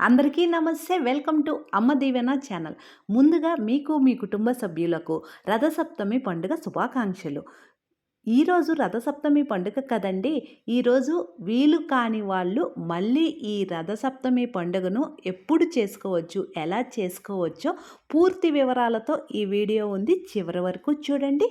అందరికీ నమస్తే. Welcome to అమ్మ దీవెన ఛానల్. ముందుగా మీకు మీ కుటుంబ సభ్యులకు రథసప్తమి పండుగ శుభాకాంక్షలు. ఈరోజు రథసప్తమి పండుగ కదండి? ఈరోజు వీలు కాని వాళ్ళు మళ్ళీ ఈ రథసప్తమి పండుగను ఎప్పుడు చేసుకోవచ్చు ఎలా చేసుకోవచ్చో పూర్తి వివరాలతో ఈ వీడియో ఉంది. చివరి వరకు చూడండి.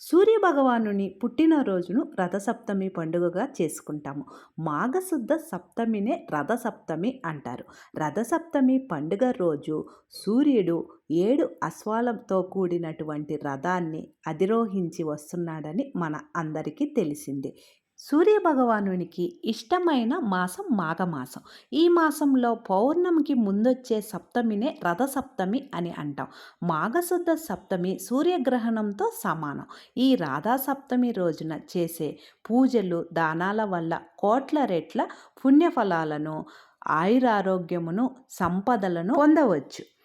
సూర్యభగవానుని పుట్టినరోజును రథసప్తమి పండుగగా చేసుకుంటాము. మాఘశుద్ధ సప్తమినే రథసప్తమి అంటారు. రథసప్తమి పండుగ రోజు సూర్యుడు ఏడు అశ్వాలతో కూడినటువంటి రథాన్ని అధిరోహించి వస్తున్నాడని మన అందరికీ తెలిసిందే. సూర్యభగవానునికి ఇష్టమైన మాసం మాఘమాసం. ఈ మాసంలో పౌర్ణమికి ముందొచ్చే సప్తమినే రథసప్తమి అని అంటాం. మాఘశుద్ధ సప్తమి సూర్యగ్రహణంతో సమానం. ఈ రాధా సప్తమి రోజున చేసే పూజలు దానాల వల్ల కోట్ల రెట్ల పుణ్యఫలాలను ఆయురారోగ్యమును సంపదలను పొందవచ్చు.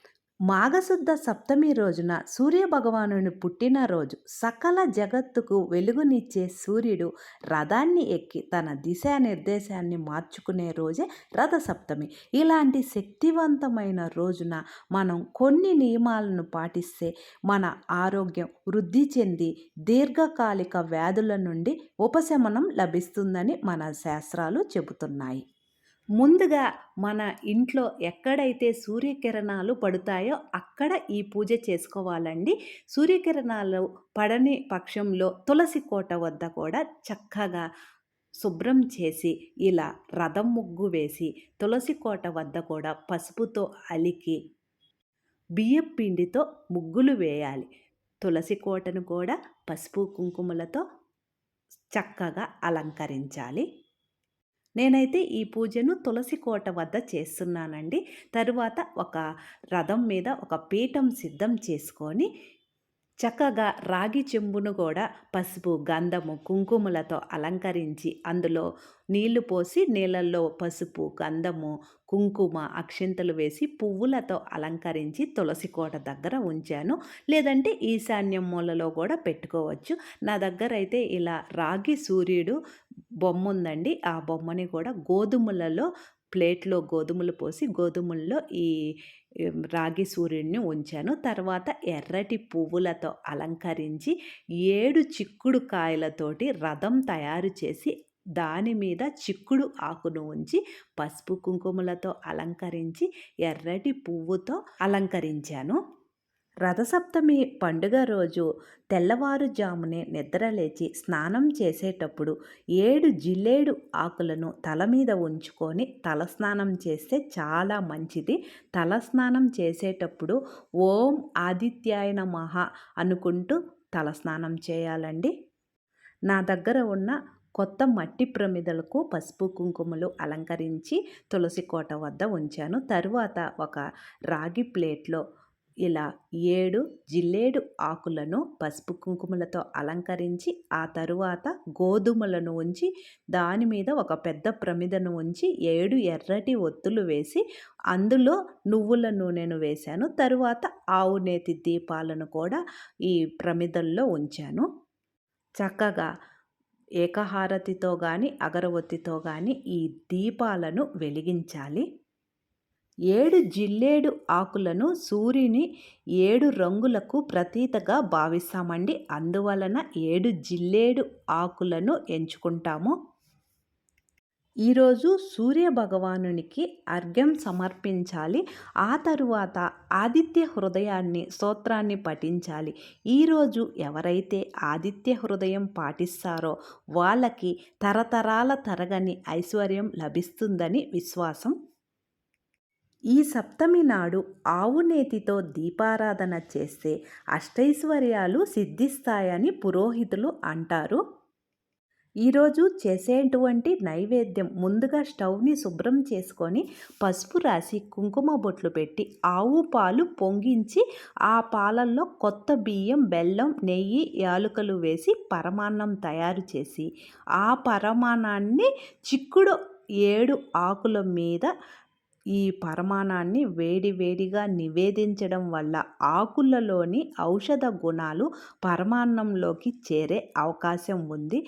మాఘశుద్ధ సప్తమి రోజున సూర్యభగవానుని పుట్టినరోజు సకల జగత్తుకు వెలుగునిచ్చే సూర్యుడు రథాన్ని ఎక్కి తన దిశానిర్దేశాన్ని మార్చుకునే రోజే రథ సప్తమి ఇలాంటి శక్తివంతమైన రోజున మనం కొన్ని నియమాలను పాటిస్తే మన ఆరోగ్యం వృద్ధి చెంది దీర్ఘకాలిక వ్యాధుల నుండి ఉపశమనం లభిస్తుందని మన శాస్త్రాలు చెబుతున్నాయి. ముందుగా మన ఇంట్లో ఎక్కడైతే సూర్యకిరణాలు పడుతాయో అక్కడ ఈ పూజ చేసుకోవాలండి. సూర్యకిరణాలు పడని పక్షంలో తులసి కోట వద్ద కూడా చక్కగా శుభ్రం చేసి ఇలా రథం ముగ్గు వేసి తులసి కోట వద్ద కూడా పసుపుతో అలికి బియ్యం పిండితో ముగ్గులు వేయాలి. తులసి కోటను కూడా పసుపు కుంకుమలతో చక్కగా అలంకరించాలి. నేనైతే ఈ పూజను తులసి కోట వద్ద చేస్తున్నానండి. తరువాత ఒక రథం మీద ఒక పీఠం సిద్ధం చేసుకొని చక్కగా రాగి చెంబును కూడా పసుపు గంధము కుంకుమలతో అలంకరించి అందులో నీళ్ళు పోసి నీళ్ళల్లో పసుపు గంధము కుంకుమ అక్షింతలు వేసి పువ్వులతో అలంకరించి తులసి కోట దగ్గర ఉంచాను. లేదంటే ఈశాన్యం మూలలో కూడా పెట్టుకోవచ్చు. నా దగ్గర అయితే ఇలా రాగి సూర్యుడు బొమ్మ ఉందండి ఆ బొమ్మని కూడా గోధుమలలో ప్లేట్లో గోధుమలు పోసి గోధుమల్లో ఈ రాగి సూర్యుడిని ఉంచాను. తర్వాత ఎర్రటి పువ్వులతో అలంకరించి ఏడు చిక్కుడు కాయలతోటి రథం తయారు చేసి దాని మీద చిక్కుడు ఆకును ఉంచి పసుపు కుంకుమలతో అలంకరించి ఎర్రటి పువ్వుతో అలంకరించాను. రథసప్తమి పండుగ రోజు తెల్లవారుజామునే నిద్రలేచి స్నానం చేసేటప్పుడు ఏడు జిల్లేడు ఆకులను తల మీద ఉంచుకొని తలస్నానం చేస్తే చాలా మంచిది. తలస్నానం చేసేటప్పుడు ఓం ఆదిత్యాయ నమః అనుకుంటూ తలస్నానం చేయాలండి. నా దగ్గర ఉన్న కొత్త మట్టి ప్రమిదలకు పసుపు కుంకుమలు అలంకరించి తులసి కోట వద్ద ఉంచాను. తరువాత ఒక రాగి ప్లేట్లో ఇలా ఏడు జిల్లేడు ఆకులను పసుపు కుంకుమలతో అలంకరించి ఆ తరువాత గోధుమలను ఉంచి దాని మీద ఒక పెద్ద ప్రమిదను ఉంచి ఏడు ఎర్రటి ఒత్తులు వేసి అందులో నువ్వుల నూనెను వేశాను. తరువాత ఆవు నేతి దీపాలను కూడా ఈ ప్రమిదల్లో ఉంచాను. చక్కగా ఏకహారతితో కానీ అగరవత్తితో కానీ ఈ దీపాలను వెలిగించాలి. ఏడు జిల్లేడు ఆకులను సూర్యుని ఏడు రంగులకు ప్రతీతగా భావిస్తామండి. అందువలన ఏడు జిల్లేడు ఆకులను ఎంచుకుంటాము. ఈరోజు సూర్య భగవానునికి అర్ఘ్యం సమర్పించాలి. ఆ తరువాత ఆదిత్య హృదయాన్ని స్తోత్రాన్ని పఠించాలి. ఈరోజు ఎవరైతే ఆదిత్య హృదయం పాటిస్తారో వాళ్ళకి తరతరాల తరగని ఐశ్వర్యం లభిస్తుందని విశ్వాసం. ఈ సప్తమి నాడు ఆవు నేతితో దీపారాధన చేస్తే అష్టైశ్వర్యాలు సిద్ధిస్తాయని పురోహితులు అంటారు. ఈరోజు చేసేటువంటి నైవేద్యం ముందుగా స్టవ్ని శుభ్రం చేసుకొని పసుపు రాసి కుంకుమ బొట్లు పెట్టి ఆవు పాలు పొంగించి ఆ పాలల్లో కొత్త బియ్యం బెల్లం నెయ్యి యాలుకలు వేసి పరమాన్నం తయారు చేసి ఆ పరమాణాన్ని చిక్కుడు ఏడు ఆకుల మీద ఈ పరమాణాన్ని వేడి వేడిగా నివేదించడం వల్ల ఆకులలోని ఔషధ గుణాలు పరమాన్నంలోకి చేరే అవకాశం ఉంది.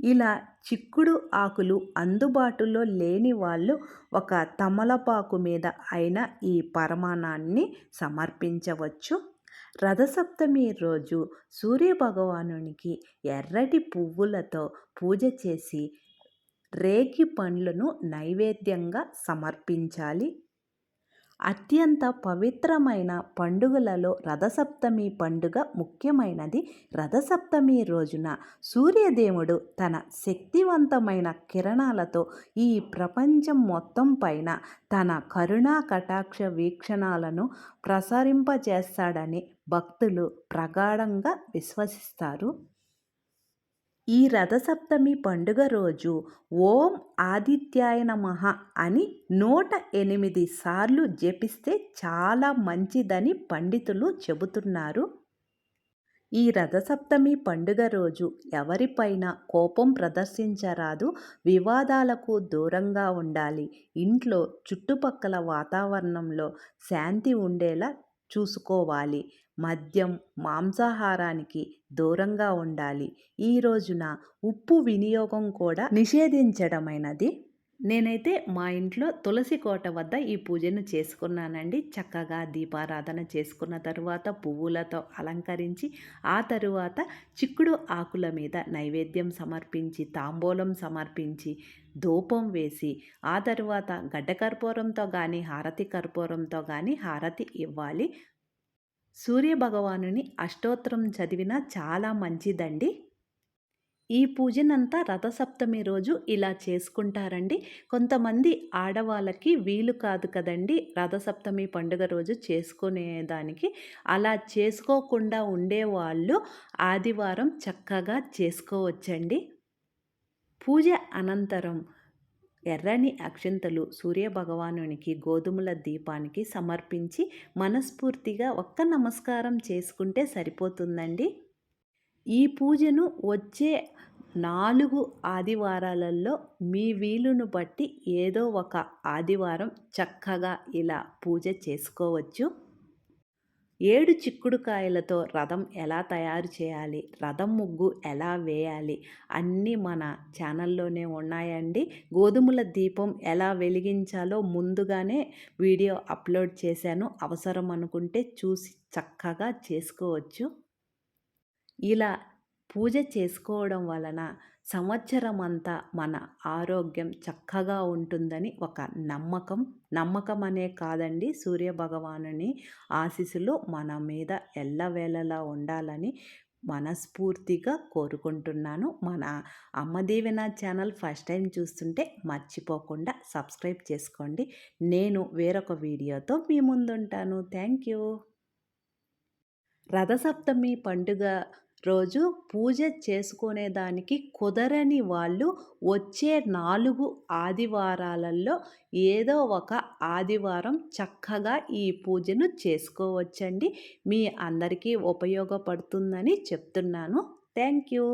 ఇలా చిక్కుడు ఆకులు అందుబాటులో లేని వాళ్ళు ఒక తమలపాకు మీద అయిన ఈ పరమాణాన్ని సమర్పించవచ్చు. రథసప్తమి రోజు సూర్యభగవానునికి ఎర్రటి పువ్వులతో పూజ చేసి రేగి పండ్లను నైవేద్యంగా సమర్పించాలి. అత్యంత పవిత్రమైన పండుగలలో రథసప్తమి పండుగ ముఖ్యమైనది. రథసప్తమి రోజున సూర్యదేవుడు తన శక్తివంతమైన కిరణాలతో ఈ ప్రపంచం మొత్తం పైన తన కరుణా కటాక్ష వీక్షణాలను ప్రసరింపజేస్తాడని భక్తులు ప్రగాఢంగా విశ్వసిస్తారు. ఈ రథసప్తమి పండుగ రోజు ఓం ఆదిత్యాయ నమః అని నూట ఎనిమిది సార్లు జపిస్తే చాలా మంచిదని పండితులు చెబుతున్నారు. ఈ రథసప్తమి పండుగ రోజు ఎవరిపైన కోపం ప్రదర్శించరాదు వివాదాలకు దూరంగా ఉండాలి. ఇంట్లో చుట్టుపక్కల వాతావరణంలో శాంతి ఉండేలా చూసుకోవాలి. మద్యం మాంసాహారానికి దూరంగా ఉండాలి. ఈ రోజున ఉప్పు వినియోగం కూడా నిషేధించడమైనది. నేనైతే మా ఇంట్లో తులసి కోట వద్ద ఈ పూజను చేసుకున్నానండి. చక్కగా దీపారాధన చేసుకున్న తరువాత పువ్వులతో అలంకరించి ఆ తరువాత చిక్కుడు ఆకుల మీద నైవేద్యం సమర్పించి తాంబూలం సమర్పించి ధూపం వేసి ఆ తరువాత గడ్డ కర్పూరంతో కానీ హారతి కర్పూరంతో కానీ హారతి ఇవ్వాలి. సూర్యభగవానుని అష్టోత్తరం చదివినా చాలా మంచిదండి. ఈ పూజనంతా రథసప్తమి రోజు ఇలా చేసుకుంటారండి. కొంతమంది ఆడవాళ్ళకి వీలు కాదు కదండి రథసప్తమి పండుగ రోజు చేసుకునేదానికి. అలా చేసుకోకుండా ఉండేవాళ్ళు ఆదివారం చక్కగా చేసుకోవచ్చండి. పూజ అనంతరం ఎర్రని అక్షింతలు సూర్యభగవానునికి గోధుమల దీపానికి సమర్పించి మనస్ఫూర్తిగా ఒక్క నమస్కారం చేసుకుంటే సరిపోతుందండి. ఈ పూజను వచ్చే నాలుగు ఆదివారాలలో మీ వీలును బట్టి ఏదో ఒక ఆదివారం చక్కగా ఇలా పూజ చేసుకోవచ్చు. ఏడు చిక్కుడుకాయలతో రథం ఎలా తయారు చేయాలి? రథం ముగ్గు ఎలా వేయాలి? అన్నీ మన ఛానల్లోనే ఉన్నాయండి. గోధుమల దీపం ఎలా వెలిగించాలో ముందుగానే వీడియో అప్లోడ్ చేశాను. అవసరం అనుకుంటే చూసి చక్కగా చేసుకోవచ్చు. ఇలా పూజ చేసుకోవడం వలన సంవత్సరం అంతా మన ఆరోగ్యం చక్కగా ఉంటుందని ఒక నమ్మకం. నమ్మకం అనే కాదండి సూర్య భగవానుని ఆశీస్సులు మన మీద ఎల్లవేళలా ఉండాలని మనస్ఫూర్తిగా కోరుకుంటున్నాను. మన అమ్మదేవి నా ఛానల్ ఫస్ట్ టైం చూస్తుంటే మర్చిపోకుండా సబ్స్క్రైబ్ చేసుకోండి. నేను వేరొక వీడియోతో మీ ముందుంటాను. Thank you. రథసప్తమి పండుగ రోజు పూజ చేసుకునేదానికి కుదరని వాళ్ళు వచ్చే నాలుగు ఆదివారాలలో ఏదో ఒక ఆదివారం చక్కగా ఈ పూజను చేసుకోవచ్చండి. మీ అందరికీ ఉపయోగపడుతుందని చెప్తున్నాను. Thank you.